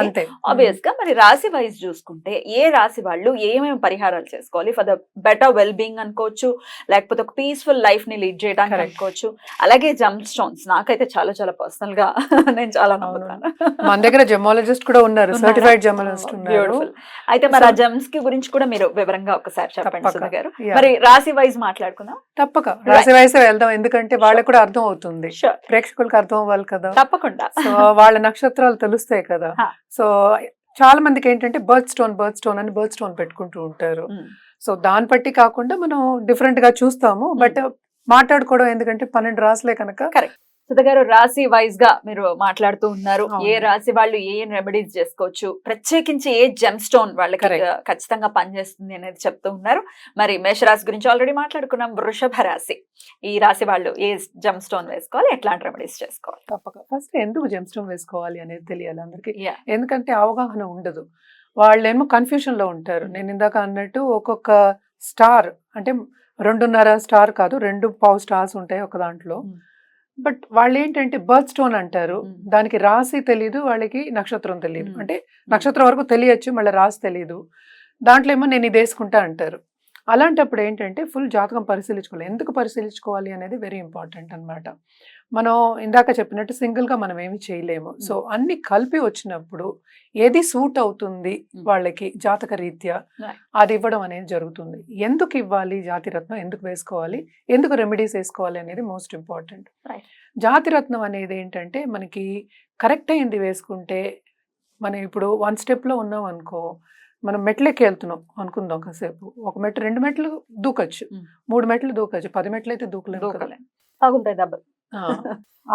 అంతే. ఆబ్వియస్గా మరి రాశి వైజ్ చూసుకుంటే ఏ రాశి వాళ్ళు ఏమేమి పరిహారాలు చేసుకోవాలి? For the better well being అనుకోవచ్చు లేకపోతే ఒక పీస్ఫుల్ లైఫ్ని లీడ్ చేయడానికి. అనుకోవచ్చు. అలాగే జంప్ స్టోన్స్ నాకైతే చాలా చాలా పర్సనల్గా నేను చాలా. నమ్ముతాను. మన దగ్గర జెమాలజిస్ట్ కూడా ఉన్నారు? సర్టిఫైడ్ జెమాలజిస్ట్ ఉన్నారు. Beautiful. అయితే మరి ఆ జమ్స్కి గురించి కూడా మీరు వివరంగా ఒకసారి చెప్పండి గారు. మరి రాశి వైజ్ మాట్లాడుకుందాం? తప్పక. రాశి వయసే వెళ్దాం ఎందుకంటే వాళ్ళకి కూడా అర్థం అవుతుంది. ప్రేక్షకులకు అర్థం అవ్వాలి కదా. తప్పకుండా. వాళ్ళ నక్షత్రాలు తెలుస్తాయి కదా. సో చాలా మందికి ఏంటంటే బర్త్ స్టోన్ బర్త్ స్టోన్ అని బర్త్ స్టోన్ పెట్టుకుంటూ ఉంటారు. సో దాన్ని బట్టి కాకుండా మనం డిఫరెంట్గా చూస్తాము బట్ మాట్లాడుకోవడం ఎందుకంటే పన్నెండు రాసులే కనుక సుధా గారు రాశి వైజ్గా మీరు మాట్లాడుతూ ఉన్నారు. ఏ రాశి వాళ్ళు ఏ రెమెడీస్ చేసుకోవచ్చు? ప్రత్యేకించి ఏ జెమ్ స్టోన్ వాళ్ళకి ఖచ్చితంగా పనిచేస్తుంది అనేది చెప్తూ ఉన్నారు. మరి మేషరాశి గురించి ఆల్రెడీ మాట్లాడుకున్నాం. వృషభ రాశి. ఈ రాశి వాళ్ళు ఏ జెమ్ స్టోన్ వేసుకోవాలి? ఎట్లాంటి రెమెడీస్ చేసుకోవాలి? తప్పక. ఫస్ట్ ఎందుకు జెమ్ స్టోన్ వేసుకోవాలి అనేది తెలియాలి అందరికి. ఎందుకంటే అవగాహన ఉండదు. వాళ్ళేమో కన్ఫ్యూషన్లో ఉంటారు. నేను ఇందాక అన్నట్టు ఒక్కొక్క స్టార్ అంటే రెండున్నర స్టార్ కాదు రెండు పావు స్టార్స్ ఉంటాయి ఒక దాంట్లో. Mm. బట్ వాళ్ళు ఏంటంటే బర్త్ స్టోన్ అంటారు. దానికి రాశి తెలియదు వాళ్ళకి నక్షత్రం తెలియదు. అంటే నక్షత్రం వరకు తెలియచ్చు మళ్ళీ రాశి తెలియదు దాంట్లో ఏమో నేను ఇది వేసుకుంటా అంటారు. అలాంటప్పుడు ఏంటంటే ఫుల్ జాతకం పరిశీలించుకోవాలి. ఎందుకు పరిశీలించుకోవాలి అనేది వెరీ ఇంపార్టెంట్ అన్నమాట. మనం ఇందాక చెప్పినట్టు single గా మనం ఏమి చేయలేము. సో అన్ని కలిపి వచ్చినప్పుడు ఏది సూట్ అవుతుంది. వాళ్ళకి జాతక రీత్యా. అది ఇవ్వడం అనేది జరుగుతుంది. ఎందుకు ఇవ్వాలి జాతిరత్నం ఎందుకు వేసుకోవాలి? ఎందుకు రెమెడీస్ వేసుకోవాలి అనేది మోస్ట్ ఇంపార్టెంట్. జాతిరత్నం అనేది ఏంటంటే మనకి కరెక్ట్ అయింది వేసుకుంటే మనం ఇప్పుడు వన్ స్టెప్లో ఉన్నాం అనుకో మనం మెట్లెక్కి వెళ్తున్నాం అనుకుందాం కాసేపు ఒక మెట్టు రెండు మెట్లు దూకొచ్చు. మూడు మెట్లు దూకొచ్చు పది మెట్లు అయితే దూకలేము కదా. దూకలేం. తగులుతాయి దెబ్బలు ఆ,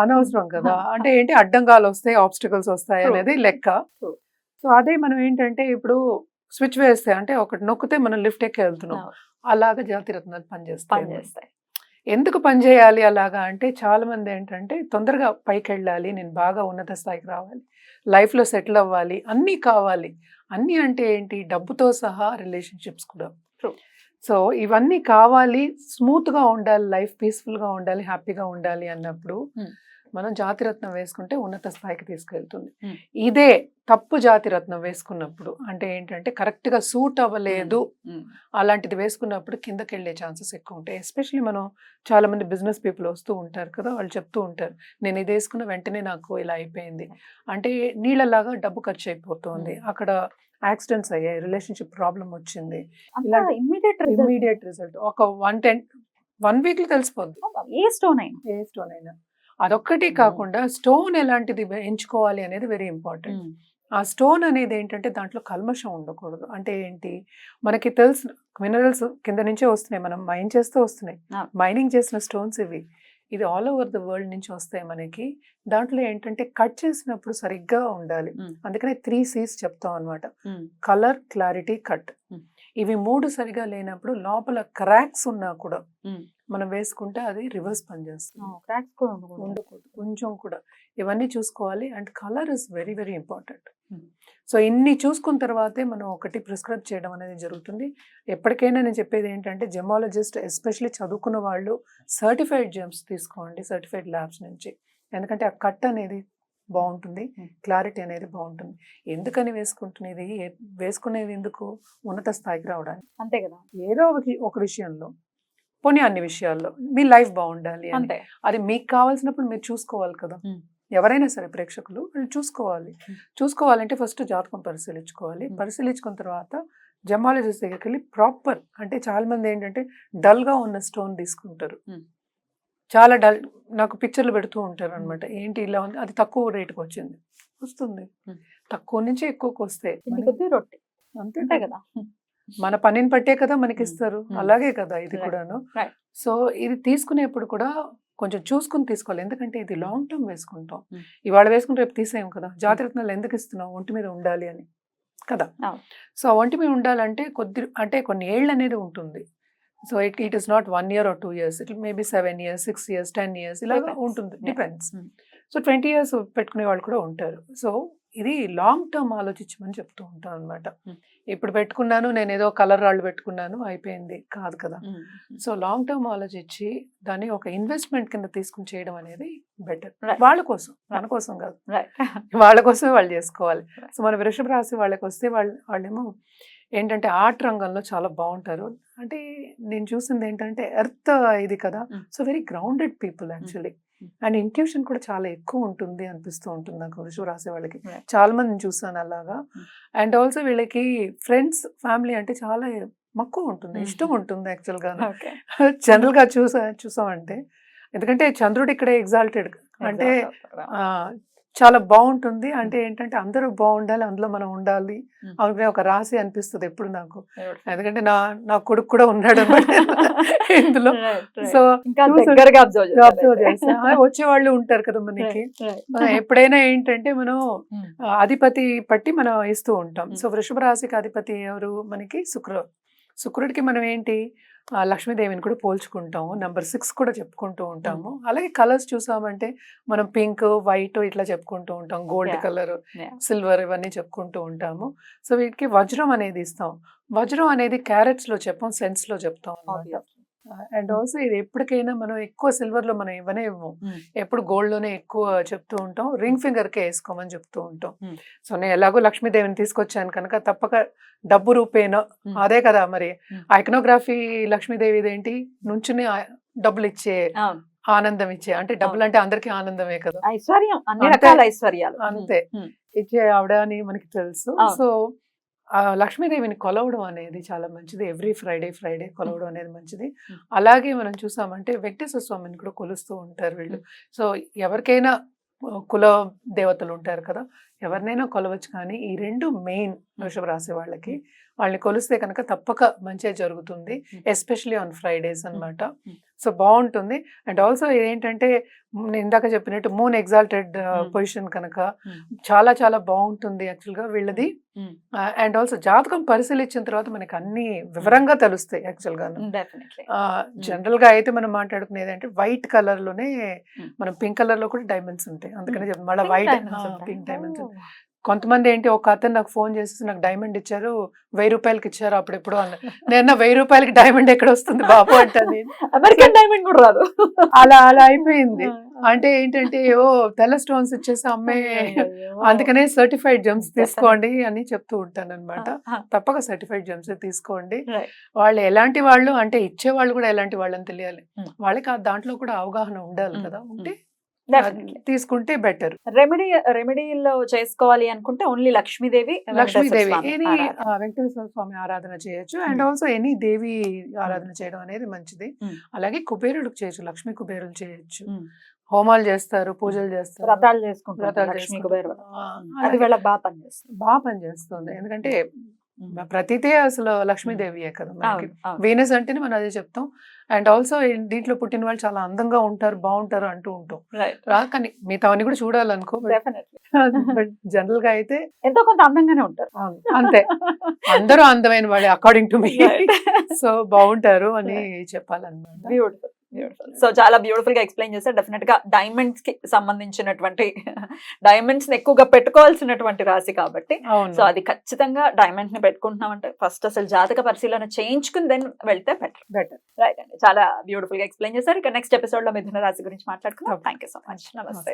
అనవసరం కదా అంటే ఏంటి అడ్డంగాలు వస్తాయి ఆబ్స్టికల్స్ వస్తాయి. అనేది లెక్క. సో అదే మనం ఏంటంటే ఇప్పుడు స్విచ్ వేస్తే అంటే ఒకటి నొక్కితే మనం లిఫ్ట్ ఎక్కి వెళ్తున్నాం. అలాగా జాతిరత్నాలు పనిచేస్తాయి పనిచేస్తాయి ఎందుకు పనిచేయాలి అలాగా అంటే చాలా మంది ఏంటంటే తొందరగా పైకి వెళ్ళాలి నేను బాగా ఉన్నత స్థాయికి రావాలి లైఫ్లో సెటిల్ అవ్వాలి అన్నీ కావాలి అన్నీ అంటే ఏంటి డబ్బుతో సహా రిలేషన్షిప్స్ కూడా. సో ఇవన్నీ కావాలి స్మూత్గా ఉండాలి లైఫ్ పీస్ఫుల్గా ఉండాలి హ్యాపీగా ఉండాలి అన్నప్పుడు Hmm. మనం జాతిరత్నం వేసుకుంటే ఉన్నత స్థాయికి తీసుకెళ్తుంది. ఇదే తప్పు జాతిరత్నం వేసుకున్నప్పుడు అంటే ఏంటంటే కరెక్ట్గా సూట్ అవ్వలేదు. అలాంటిది వేసుకున్నప్పుడు కిందకి వెళ్ళే ఛాన్సెస్ ఎక్కువ ఉంటాయి. ఎస్పెషలీ మనం చాలా మంది బిజినెస్ పీపుల్ వస్తూ ఉంటారు కదా వాళ్ళు చెప్తూ ఉంటారు నేను ఇది వేసుకున్న వెంటనే నాకు ఇలా అయిపోయింది. అంటే నీళ్ళలాగా డబ్బు ఖర్చు అయిపోతుంది. అక్కడ యాక్సిడెంట్స్ అయ్యాయి రిలేషన్షిప్ ప్రాబ్లం వచ్చింది. Immediate result. ఒక వన్ టెన్ వన్ వీక్లో తెలిసిపోద్ది ఏ స్టోన్ అయినా. ఏ స్టోన్ అయినా. అదొక్కటి కాకుండా స్టోన్ ఎలాంటిది ఎంచుకోవాలి అనేది వెరీ ఇంపార్టెంట్. ఆ స్టోన్ అనేది ఏంటంటే దాంట్లో కల్మషం ఉండకూడదు. అంటే ఏంటి? మనకి తెలుసు మినరల్స్ కింద నుంచే వస్తున్నాయి. మనం మైన్ చేస్తూ వస్తున్నాయి. మైనింగ్ చేసిన స్టోన్స్ ఇవి. ఇది ఆల్ ఓవర్ ద వరల్డ్ నుంచి వస్తాయి మనకి. దాంట్లో ఏంటంటే కట్ చేసినప్పుడు సరిగ్గా ఉండాలి. అందుకనే త్రీ సీస్ చెప్తాం అనమాట. Colour clarity cut. ఇవి మూడు సరిగా లేనప్పుడు లోపల క్రాక్స్ ఉన్నా కూడా. మనం వేసుకుంటే అది రివర్స్ పనిచేస్తుంది cracks కూడా ఉండకూడదు. కొంచెం కూడా ఇవన్నీ చూసుకోవాలి and colour is very very important. So ఇన్ని చూసుకున్న తర్వాతే మనం ఒకటి ప్రిస్క్రైబ్ చేయడం అనేది జరుగుతుంది ఎప్పటికైనా నేను చెప్పేది ఏంటంటే జెమాలజిస్ట్ ఎస్పెషలీ చదువుకున్న వాళ్ళు సర్టిఫైడ్ జెమ్స్ తీసుకోండి సర్టిఫైడ్ ల్యాబ్స్ నుంచి ఎందుకంటే ఆ కట్ అనేది బాగుంటుంది. క్లారిటీ అనేది బాగుంటుంది. ఎందుకని వేసుకుంటున్నది? వేసుకునేది ఎందుకు? ఉన్నత స్థాయికి రావడానికి. అంతే కదా. ఏదో ఒక విషయంలో. పోనీ అన్ని విషయాల్లో. మీ లైఫ్ బాగుండాలి అంతే. అది మీకు కావాల్సినప్పుడు మీరు చూసుకోవాలి కదా. ఎవరైనా సరే ప్రేక్షకులు వాళ్ళు చూసుకోవాలి. చూసుకోవాలంటే ఫస్ట్ జాతకం పరిశీలించుకోవాలి. పరిశీలించుకున్న తర్వాత జమాలజిస్ట్ దగ్గరికి వెళ్ళి ప్రాపర్ అంటే చాలా మంది ఏంటంటే dull గా ఉన్న స్టోన్ తీసుకుంటారు. చాలా డల్ నాకు పిక్చర్లు పెడుతూ ఉంటారు అనమాట ఏంటి ఇలా ఉంది? అది తక్కువ రేటుకి వచ్చింది. వస్తుంది. తక్కువ నుంచి ఎక్కువకి వస్తే రొట్టె. అంతే కదా. మన పనిని పట్టే కదా మనకి. ఇస్తారు. అలాగే కదా ఇది. కూడాను. సో ఇది తీసుకునేప్పుడు కూడా కొంచెం చూసుకుని తీసుకోవాలి. ఎందుకంటే ఇది లాంగ్ టర్మ్ వేసుకుంటాం. ఇవాళ వేసుకుంటే రేపు తీసేయం కదా. జాగ్రత్తలు ఎందుకు ఇస్తున్నాం ఒంటి మీద ఉండాలి అని. కదా. సో ఒంటి మీద ఉండాలంటే కొద్ది అంటే కొన్ని ఏళ్ళు అనేది ఉంటుంది. So it it is not one year or two years it maybe seven years six years ten years ఇలా. ఉంటుంది. Depends Hmm. So twenty years పెట్టుకునే వాళ్ళు కూడా ఉంటారు సో ఇది లాంగ్ టర్మ్ ఆలోచించమని చెప్తూ ఉంటాను అనమాట Hmm. ఇప్పుడు పెట్టుకున్నాను నేను ఏదో కలర్ రాళ్ళు పెట్టుకున్నాను అయిపోయింది కాదు కదా. సో లాంగ్ టర్మ్ ఆలోచించి దాన్ని ఒక ఇన్వెస్ట్మెంట్ కింద తీసుకుని చేయడం అనేది బెటర్. వాళ్ళ కోసం మన కోసం కాదు. వాళ్ళ కోసమే వాళ్ళు చేసుకోవాలి. సో మన వృషభ రాశి వాళ్ళకి వస్తే వాళ్ళు వాళ్ళేమో ఏంటంటే ఆర్ట్ రంగంలో చాలా బాగుంటారు అంటే నేను చూసింది ఏంటంటే ఎర్త్ ఇది కదా. So very grounded people actually. And intuition కూడా చాలా ఎక్కువ ఉంటుంది అనిపిస్తూ ఉంటుంది నాకు వృషభ రాశి వాళ్ళకి. చాలా మందిని చూసాను అలాగా. అండ్ ఆల్సో వీళ్ళకి ఫ్రెండ్స్ ఫ్యామిలీ అంటే చాలా మక్కువ ఉంటుంది. ఇష్టం ఉంటుంది యాక్చువల్గా Okay. జనరల్గా చూసా చూసామంటే ఎందుకంటే చంద్రుడు ఇక్కడే ఎగ్జాల్టెడ్ అంటే చాలా బాగుంటుంది. అంటే ఏంటంటే అందరూ బాగుండాలి అందులో మనం ఉండాలి. అనుకునే ఒక రాశి అనిపిస్తుంది ఎప్పుడు నాకు. ఎందుకంటే నా నా కొడుకు కూడా ఉన్నాడు ఇందులో. సో వచ్చే వాళ్ళు ఉంటారు కదా మనకి. ఎప్పుడైనా ఏంటంటే మనం అధిపతి పట్టి మనం ఇస్తూ ఉంటాం. సో వృషభ రాశికి అధిపతి ఎవరు? మనకి శుక్ర శుక్రుడికి మనం ఏంటి? లక్ష్మీదేవిని కూడా పోల్చుకుంటాము. నెంబర్ సిక్స్ కూడా చెప్పుకుంటూ ఉంటాము. అలాగే కలర్స్ చూసామంటే మనం పింక్ వైట్ ఇట్లా చెప్పుకుంటూ ఉంటాం. గోల్డ్. కలర్. సిల్వర్ ఇవన్నీ చెప్పుకుంటూ ఉంటాము. సో వీటికి వజ్రం అనేది ఇస్తాం. వజ్రం అనేది క్యారెట్స్లో చెప్పాం సెన్స్లో చెప్తాం అనమాట అండ్ ఆల్సో ఇది ఎప్పటికైనా మనం ఎక్కువ సిల్వర్లో మనం ఇవ్వనే ఇవ్వం. ఎప్పుడు గోల్డ్లోనే ఎక్కువ చెప్తూ ఉంటాం రింగ్ ఫింగర్ కే వేసుకోమని చెప్తూ ఉంటాం. సో నేను ఎలాగో లక్ష్మీదేవిని తీసుకొచ్చాను కనుక తప్పక డబ్బు రూపేనో. అదే కదా మరి. ఐకనోగ్రఫీ లక్ష్మీదేవి ఏంటి నుంచుని డబ్బులు ఇచ్చే ఆనందం ఇచ్చే అంటే డబ్బులు అంటే అందరికీ ఆనందమే కదా ఐశ్వర్యం అన్ని అంతే. రకాల ఐశ్వర్యాలు అంతే. ఉమ్. ఇచ్చే ఆవిడ అని మనకి తెలుసు. సో లక్ష్మీదేవిని కొలవడం అనేది చాలా మంచిది. ఎవ్రీ ఫ్రైడే ఫ్రైడే కొలవడం అనేది మంచిది. అలాగే మనం చూసామంటే వెంకటేశ్వర స్వామిని కూడా కొలుస్తూ ఉంటారు వీళ్ళు. సో ఎవరికైనా కుల దేవతలు ఉంటారు కదా ఎవరినైనా కొలవచ్చు కానీ ఈ రెండు మెయిన్ వృషభ రాశి వాళ్ళకి వాళ్ళని కొలిస్తే కనుక తప్పక మంచిగా జరుగుతుంది. ఎస్పెషలీ ఆన్ ఫ్రైడేస్ అన్నమాట. Hmm. సో బాగుంటుంది. అండ్ ఆల్సో ఏంటంటే నేను ఇందాక చెప్పినట్టు మూన్ ఎగ్జాల్టెడ్. పొజిషన్ కనుక. చాలా చాలా బాగుంటుంది యాక్చువల్గా వీళ్ళది. అండ్ ఆల్సో జాతకం పరిశీలించిన తర్వాత మనకి అన్ని వివరంగా తెలుస్తాయి యాక్చువల్గా డెఫినెట్లీ. జనరల్గా అయితే మనం మాట్లాడుకునేది అంటే వైట్ కలర్లోనే. మనం పింక్ కలర్లో కూడా డైమండ్స్ ఉంటాయి. అందుకనే చెప్పి మళ్ళీ వైట్ పింక్ డైమండ్స్ కొంతమంది ఏంటి ఒక అతను నాకు ఫోన్ చేసి నాకు డైమండ్ ఇచ్చారు వెయ్యి రూపాయలకి ఇచ్చారు అప్పుడు ఎప్పుడు అన్న నేను వెయ్యి రూపాయలకి డైమండ్ ఎక్కడ వస్తుంది బాబు అంటాను. అమెరికన్ డైమండ్ కూడా రాదు అలా అలా అయిపోయింది అంటే ఏంటంటే ఓ తెల్ల స్టోన్స్ ఇచ్చేసి అమ్మే అందుకనే సర్టిఫైడ్ జెమ్స్. తీసుకోండి అని చెప్తూ ఉంటాను అనమాట తప్పక సర్టిఫైడ్ జెమ్స్ తీసుకోండి. వాళ్ళు ఎలాంటి వాళ్ళు అంటే ఇచ్చే వాళ్ళు కూడా ఎలాంటి వాళ్ళని తెలియాలి. వాళ్ళకి ఆ దాంట్లో కూడా అవగాహన ఉండాలి. కదా ఉంటే తీసుకుంటే బెటర్. రెమెడీ రెమెడీలో చేసుకోవాలి అనుకుంటే ఓన్లీ లక్ష్మీదేవి లక్ష్మీదేవి ఎనీ ఆరాధన. వెంకటేశ్వర స్వామి ఆరాధన చేయొచ్చు. And Hmm. ఆల్సో ఎనీ దేవి ఆరాధన చేయడం అనేది మంచిది. Hmm. అలాగే కుబేరుడికి చేయొచ్చు లక్ష్మీ కుబేరులు చేయొచ్చు. Hmm. హోమాలు చేస్తారు పూజలు చేస్తారు. వ్రతాలు చేసుకుంటారు అది బాగా పనిచేస్తుంది బాగా పనిచేస్తుంది ఎందుకంటే ప్రతిదే అసలు లక్ష్మీదేవియే కదా. వీనస్ అంటేనే మనం అదే చెప్తాం. అండ్ ఆల్సో దీంట్లో పుట్టిన వాళ్ళు చాలా అందంగా ఉంటారు బాగుంటారు అంటూ ఉంటాం. రా కానీ మిగతావన్నీ కూడా చూడాలనుకో. బట్ జనరల్గా అయితే ఎంతో కొంత అందంగానే ఉంటారు. అంతే. అందరూ అందమైన వాళ్ళే అకార్డింగ్ టు మీ. సో బాగుంటారు అని చెప్పాలన్నమాట. సో చాలా బ్యూటిఫుల్గా ఎక్స్ప్లెయిన్ చేశారు. డెఫినెట్గా డైమండ్స్కి సంబంధించినటువంటి డైమండ్స్ని ఎక్కువగా పెట్టుకోవాల్సినటువంటి రాశి కాబట్టి సో అది ఖచ్చితంగా డైమండ్ని పెట్టుకుంటున్నామంటే ఫస్ట్ అసలు జాతక పరిశీలన చేయించుకుని దెన్ వెళ్తే బెటర్ బెటర్ రైట్ అండి. చాలా బ్యూటిఫుల్గా ఎక్స్ప్లెయిన్ చేశారు. ఇక నెక్స్ట్ ఎపిసోడ్లో మిథున రాశి గురించి మాట్లాడుకుందాం. Okay. Thank you so much నమస్తే